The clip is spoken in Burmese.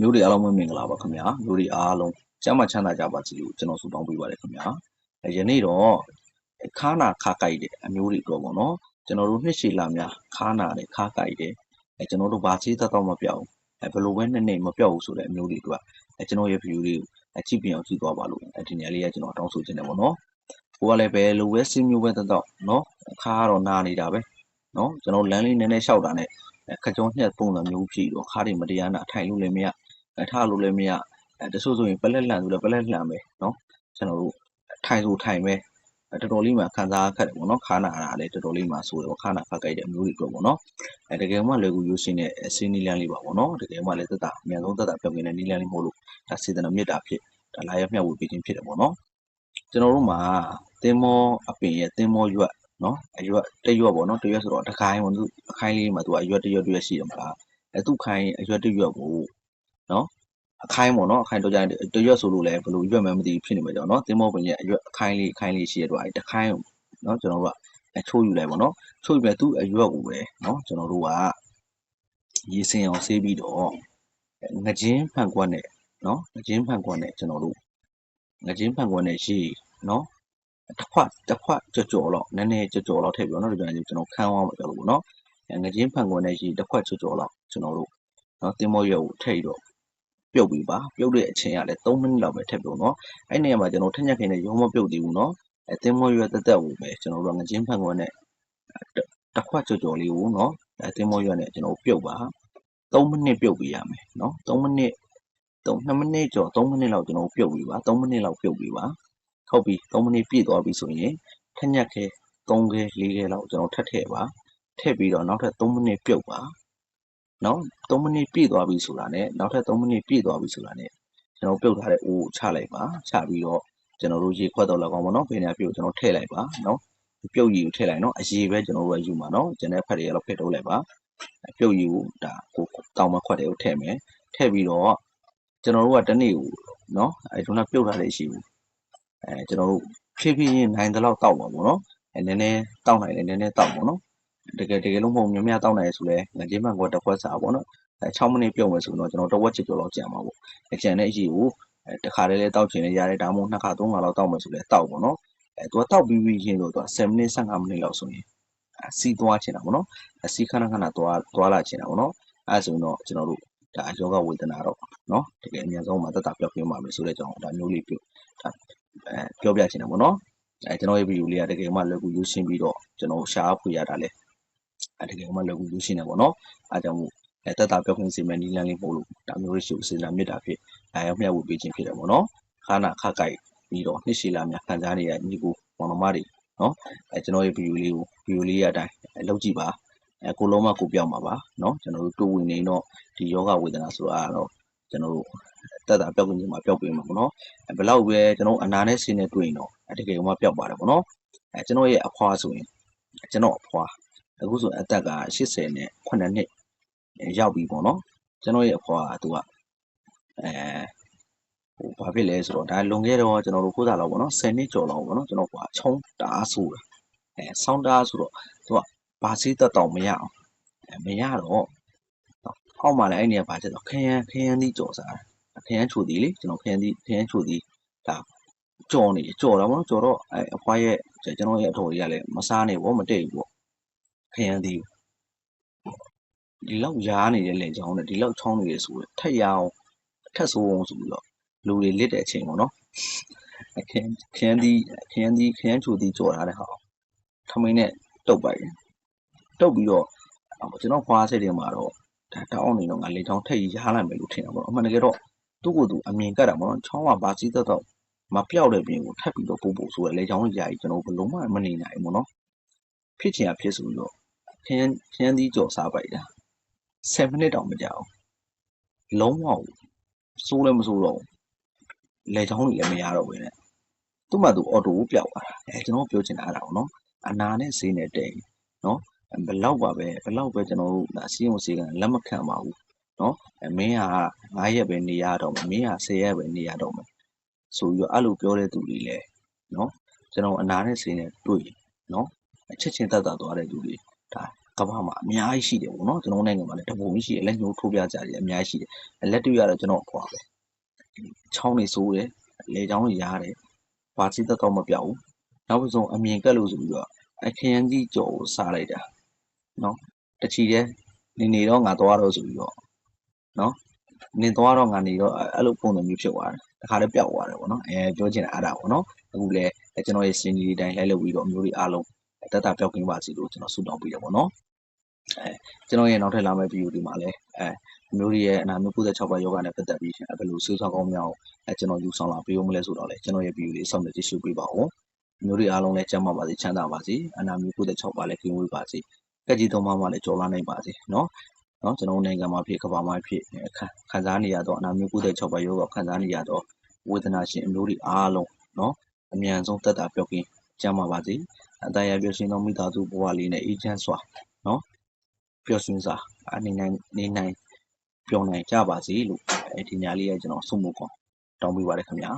မျိုးတွေအားလုံးပဲမင်္ဂလာပါခင်ဗျာမျိုးတွေအားလုံးကျမ်းမာချမ်းသာကြပါစေလို့ကျွန်တော်ဆုတောင်းပေးပါတယ်ခင်ဗျာအဲယနေ့တော့ခါနာခါကြိုက်တဲ့အမျိုးတွေတော့ပေါ့နော်ကျွန်တော်တို့နှစ်ရှည်လာများခါနာနဲ့ခါကြိုက်တယ်အဲကျွန်တော်တို့ဘာချေးသက်တော့မပြောက်ဘူးအဲဘယ်လိုပဲနဲ့နဲ့မပြောက်ဘူးဆိုတဲ့အမျိုးတွေတို့ကအဲကျွန်တော်ရဲ့ view လေးကိုအကြည့်ပြအောင်ကြည့်သွားပါလို့အဲဒီနေရာလေးကကျွန်တော်တောင်းဆိုချင်တယ်ပေါ့နော်ကိုကလည်းပဲလိုပဲစင်းမျိုးပဲသက်တော့နော်ခါကတော့နာနေတာပဲနော်ကျွန်တော်လမ်းလေးနည်းနည်းလျှောက်တာနဲ့ခကြုံညှက်ပုံစံမျိုးဖြစ်တော့ခါတွေမတရားနာထိုင်လို့လည်းမရအဲ ထားလို့လည်းမရအဲတချို့ဆိုရင်ပလက်လှန်ဆိုလည်းပလက်လှန်ပဲเนาะကျွန်တော်တို့ထိုင်ဆိုထိုင်ပဲတော်တော်လေးမှခံစားခက်တယ်ပေါ့နော်ခါနာတာလည်းတော်တော်လေးမှဆိုတော့ခါနာခက်ကြိုက်တဲ့အမျိုးတွေတော့ပေါ့နော်အဲတကယ်မှလွယ်ကူရိုးရှင်းတဲ့ဆင်းနီလန်းလေးပါပေါ့နော်တကယ်မှလည်းသက်တာအများဆုံးသက်တာပြောင်းနေတဲ့နီလန်းလေးမဟုတ်လို့ဒါစေတနာမေတ္တာဖြစ်ဒါလာရမျှဝေပေးခြင်းဖြစ်တယ်ပေါ့နော်ကျွန်တော်တို့မှာသင်္မောအပင်ရဲ့သင်္မောရွက်နော်အရွက်တရွက်ပေါ့နော်တရွက်ဆိုတော့တခိုင်းပေါ့သူအခိုင်းလေးမှာသူကအရွက်တရွက်တရွက်ရှိတယ်မလားအဲသူ့ခိုင်းအရွက်တရွက်ကို နော်အခိုင်းပေါ့နော်အခိုင်းတော့ကြရင်တရွက်ဆိုလို့လည်းဘယ်လိုရွက်မှမသိဘူးဖြစ်နေမှာကြောင့်နော်သင်္ဘောပင်ရဲ့အရွက်အခိုင်းလေးအခိုင်းလေးရှိရတော့အဲတခိုင်းနော်ကျွန်တော်တို့ကအချိုးယူလိုက်ပေါ့နော်ချိုးယူပြီးသူ့အရွက်ကိုပဲနော်ကျွန်တော်တို့ကရေစင်အောင်ဆေးပြီးတော့ငချင်းဖန်ကွက်နဲ့နော်ငချင်းဖန်ကွက်နဲ့ကျွန်တော်တို့ငချင်းဖန်ကွက်နဲ့ရေနော်တစ်ခွက်တစ်ခွက်ကြော်ကြော်တော့နည်းနည်းကြော်ကြော်တော့ထည့်ပြီးတော့နော်ဒီကြရင်ကျွန်တော်ခန်းအောင်မှာကြော်လို့ပေါ့နော်ငချင်းဖန်ကွက်နဲ့ရေတစ်ခွက်ကြော်ကြော်တော့ကျွန်တော်တို့နော်တင်မောရွက်ကိုထည့်တော့ ပြုတ်ပြီးပါပြုတ်တဲ့အချိန်ကလည်း3မိနစ်လောက်ပဲထည့်ပြုတ်နော်အဲ့နေရာမှာကျွန်တော်ထက်ညက်ခင်းနဲ့ရုံးမပြုတ်သေးဘူးနော်အဲတင်မောရွက်တက်တက်ကိုပဲကျွန်တော်တို့ငချင်းဖန်ကွက်နဲ့တစ်ခွက်ကြော်ကြော်လေးကိုနော်အဲတင်မောရွက်နဲ့ကျွန်တော်ပြုတ်ပါ3မိနစ်ပြုတ်ပြီးရမယ်နော်3မိနစ်3 2မိနစ်ကျော်3မိနစ်လောက်ကျွန်တော်ပြုတ်ပြီးပါ3မိနစ်လောက်ပြုတ်ပြီးပါဟုတ်ပြီ3မိနစ်ပြည့်သွားပြီဆိုရင်ထက်ညက်ခဲ3ခဲ4ခဲလောက်ကျွန်တော်ထပ်ထည့်ပါထည့်ပြီးတော့နောက်ထပ်3မိနစ်ပြုတ်ပါ နော်3မိနစ်ပြည့်သွားပြီဆိုတာနဲ့နောက်ထပ်3မိနစ်ပြည့်သွားပြီဆိုတာနဲ့ကျွန်တော်ပြုတ်ထားတဲ့အိုးချလိုက်ပါချပြီးတော့ကျွန်တော်တို့ရေခွက်တော့လောက်အောင်ပေါ့နော်ဘယ်နေရာပြုတ်ကျွန်တော်ထည့်လိုက်ပါနော်ပြုတ်ရည်ကိုထည့်လိုက်နော်အရေပဲကျွန်တော်တို့ယူမှာနော်ကျန်တဲ့ဖက်တွေကတော့ဖက်ထုတ်လိုက်ပါပြုတ်ရည်ကိုဒါကိုတောင်မခွက်တွေကိုထည့်မယ်ထည့်ပြီးတော့ကျွန်တော်တို့ကတနေ့ကိုနော်အဲကျွန်တော်ပြုတ်ထားတဲ့ရှိဘူးအဲကျွန်တော်တို့ဖြည်းဖြည်းချင်းနိုင်တဲ့လောက်တောက်ပါပေါ့နော်အဲနည်းနည်းတောက်နိုင်တယ်နည်းနည်းတောက်ပေါ့နော် တကယ်တကယ်လို့မဟုတ်များများတောင်းနိုင်ရဆိုလဲငကြေးမှန်ကောတစ်ခွက်စာပေါ့နော်အဲ6မိနစ်ပြုတ်မယ်ဆိုတော့ကျွန်တော်တစ်ဝက်ချစ်ကျော်လောက်ကြံပါပေါ့အကြံတဲ့အရေးကိုအဲတစ်ခါတည်းလဲတောက်ချင်လဲရတယ်ဒါမှမဟုတ်နှစ်ခါသုံးခါလောက်တောက်မယ်ဆိုလဲတောက်ပေါ့နော်အဲသူကတောက်ပြီးပြီးချင်းလို့သူက7မိနစ်15မိနစ်လောက်ဆိုရင်အစီသွားချင်တာပေါ့နော်အစီခဏခဏသွားသွားလာချင်တာပေါ့နော်အဲဆိုတော့ကျွန်တော်တို့ဒါယောဂဝေဒနာတော့နော်တကယ်အများဆုံးမှာတက်တာပြောင်းပြပါမယ်ဆိုတဲ့ကြောင့်ဒါမျိုးလေးပြောဒါအဲပြောပြချင်တာပေါ့နော်အဲကျွန်တော်ရဲ့ဗီဒီယိုလေးကတကယ်မှလွယ်ကူရိုးရှင်းပြီးတော့ကျွန်တော်ရှားဖွေရတာလဲ တကယ်မှလွယ်ကူလို့ရှိနေပေါ့နော်အဲကြောင့်မို့အဲတက်တာပြောခွင့်စီမံနီလန်လေးပို့လို့ဒါမျိုးရှိစေလာမြစ်တာဖြစ်အဲရောက်မြတ်ဖို့ပေးခြင်းဖြစ်တယ်ပေါ့နော်ခါနာခါကြိုက်ပြီးတော့နှစ်ရှိလာများခံစားနေရညီကိုမောင်နှမတွေနော်အဲကျွန်တော်ရဲ့ဗီဒီယိုလေးကိုဗီဒီယိုလေးရအတိုင်းလောက်ကြည့်ပါအဲကိုလုံးမကိုပြောင်းပါပါနော်ကျွန်တော်တို့တူဝင်နေတော့ဒီယောဂဝေဒနာဆိုတာတော့ကျွန်တော်တို့တက်တာပျောက်ကုန်ခြင်းမှာပျောက်ပေးမှာပေါ့နော်ဘလောက်ပဲကျွန်တော်အနာနဲ့ဆင်းနေတွေ့ရင်တော့တကယ်ကမှပျောက်ပါတယ်ပေါ့နော်အဲကျွန်တော်ရဲ့အဖွာဆိုရင်ကျွန်တော်အဖွာ အခုဆိုအသက်က80နဲ့9နှစ်ရောက်ပြီပေါ့နော်ကျွန်တော်ရဲ့အဖွာကသူကအဲဟိုဘာဖြစ်လဲဆိုတော့ဒါလွန်ခဲ့တော့ကျွန်တော်တို့ကိုးစားလောက်ပေါ့နော်10နှစ်ကျော်လောက်ပေါ့နော်ကျွန်တော်ကချုံတအားဆိုးတာအဲဆောင်းတအားဆိုတော့သူကဘာစီးတက်တောင်မရအောင်အဲမရတော့အောက်မှာလည်းအဲ့နေရာဘာချက်တော့ခရမ်းခရမ်းသီးကြော်စားခရမ်းချိုသီးလေကျွန်တော်ခရမ်းသီးခရမ်းချိုသီးဒါကြော်နေကြော်တော့မနော်ကြော်တော့အဲအဖွားရဲ့ကျွန်တော်ရဲ့အတော်ကြီးကလည်းမစားနေဘောမတိတ်ဘူးပေါ့ ခရမ်းသီးဒီလောက်ရားနေတဲ့လေချောင်းနဲ့ဒီလောက်ချောင်းနေရဆိုတော့ထက်ရအောင်ထက်ဆိုးအောင်ဆိုပြီးတော့လူတွေလစ်တဲ့အချိန်ပေါ့နော်ခရမ်းခရမ်းသီးခရမ်းသီးခရမ်းချိုသီးကြော်ထားတဲ့ဟာထမင်းနဲ့တုတ်ပိုက်တုတ်ပြီးတော့ကျွန်တော်ဖွားစိတ်တွေမှာတော့ဒါတောင်းနေတော့ငါလေချောင်းထက်ရလိုက်မယ်လို့ထင်တာပေါ့အမှန်တကယ်တော့သူ့ကိုယ်သူအမြင်ကတ်တာပေါ့နော်ချောင်းကဘာစီးသက်တော့မပြောက်တဲ့ပြင်ကိုထပ်ပြီးတော့ပို့ပို့ဆိုရလေချောင်းကြီးကြီးကျွန်တော်ဘလုံးမမနေနိုင်ဘူးပေါ့နော်ဖြစ်ချင်ရဖြစ်ဆိုပြီးတော့ ခရမ်းခရမ်းသီးကြော်စားပိုက်တာ7မိနစ်တောင်မကြာဘူးလုံးဝစိုးလည်းမစိုးတော့ဘူးလက်ချောင်းတွေလည်းမရတော့ဘူးနဲ့သူ့မှာသူအော်တိုကိုပျောက်သွားတာအဲကျွန်တော်ပြောချင်တာအဲ့ဒါပေါ့နော်အနာနဲ့ဈေးနဲ့တဲ့နော်ဘလောက်ပါပဲဘလောက်ပဲကျွန်တော်တို့အစည်းအဝေးစီကလက်မခံပါဘူးနော်မင်းက9ရက်ပဲနေရတော့မယ်မင်းက10ရက်ပဲနေရတော့မယ်ဆိုပြီးတော့အဲ့လိုပြောတဲ့သူတွေလည်းနော်ကျွန်တော်အနာနဲ့ဈေးနဲ့တွေ့နော်အချက်ချင်းတတ်တာသွားတဲ့သူတွေ ဒါကကမ္ဘာမှာအများကြီးရှိတယ်ပေါ့နော်ကျွန်တော်နိုင်ငံမှာလည်းတပုံကြီးရှိတယ်လက်ညှိုးထိုးပြကြတယ်အများကြီးရှိတယ်လက်တွေ့ရတော့ကျွန်တော်ဟိုပါပဲချောင်းနေဆိုးတယ်လေချောင်းတွေရားတယ်ဘာစီသက်တော့မပြောက်ဘူးနောက်ပြီးဆုံးအမြင်ကက်လို့ဆိုပြီးတော့အခရမ်းကြီးကြော်ကိုစားလိုက်တာနော်တချီတဲ့နေနေတော့ငါသွားတော့ဆိုပြီးတော့နော်နေသွားတော့ငါနေတော့အဲ့လိုပုံစံမျိုးဖြစ်သွားတယ်တခါလည်းပျောက်သွားတယ်ပေါ့နော်အဲပြောချင်တာအဲ့ဒါပေါ့နော်အခုလည်းကျွန်တော်ရဲ့စင်ကြီးတိုင်းလိုက်လုပ်ပြီးတော့မျိုးတွေအားလုံး တက်တာပြောက်ကင်းပါစီလို့ကျွန်တော်ဆုတောင်းပေးရပါတော့အဲကျွန်တော်ရဲ့နောက်ထပ်လာမယ့် video ဒီမှာလည်းအဲမျိုးရဲ့အနာမျိုး96ပါယောဂနဲ့ပတ်သက်ပြီးဘယ်လိုစိုးစောင်းကောင်းများအောင်အဲကျွန်တော်ယူဆောင်လာပေးဦးမလဲဆိုတော့လေကျွန်တော်ရဲ့ video လေးဆောင်နေတိရှိပေးပါဦးမျိုးတွေအားလုံးလည်းကျန်းမာပါစေချမ်းသာပါစေအနာမျိုး96ပါလည်းကင်းဝေးပါစေကက်ကြီးသုံးပါးမှလည်းကြော်လာနိုင်ပါစေနော်နော်ကျွန်တော်နိုင်ငံမှာဖြစ်ကမ္ဘာမှာဖြစ်ခံစားနေရတော့အနာမျိုး96ပါယောဂခံစားနေရတော့ဝေဒနာရှင်အမျိုးတွေအားလုံးနော်အမြန်ဆုံးသက်သာပြောက်ကင်းကျမ်းပါပါစေ။ အတရာပြောရှင်သောမိသားစုဘဝလေးနဲ့အေဂျင့်စွာနော်ပြောရှင်စွာအနေနိုင်နေနိုင်ပြောနိုင်ကြပါစေလို့အဲဒီညာလေးကကျွန်တော်ဆုမကောင်းတောင်းပေးပါတယ်ခင်ဗျာ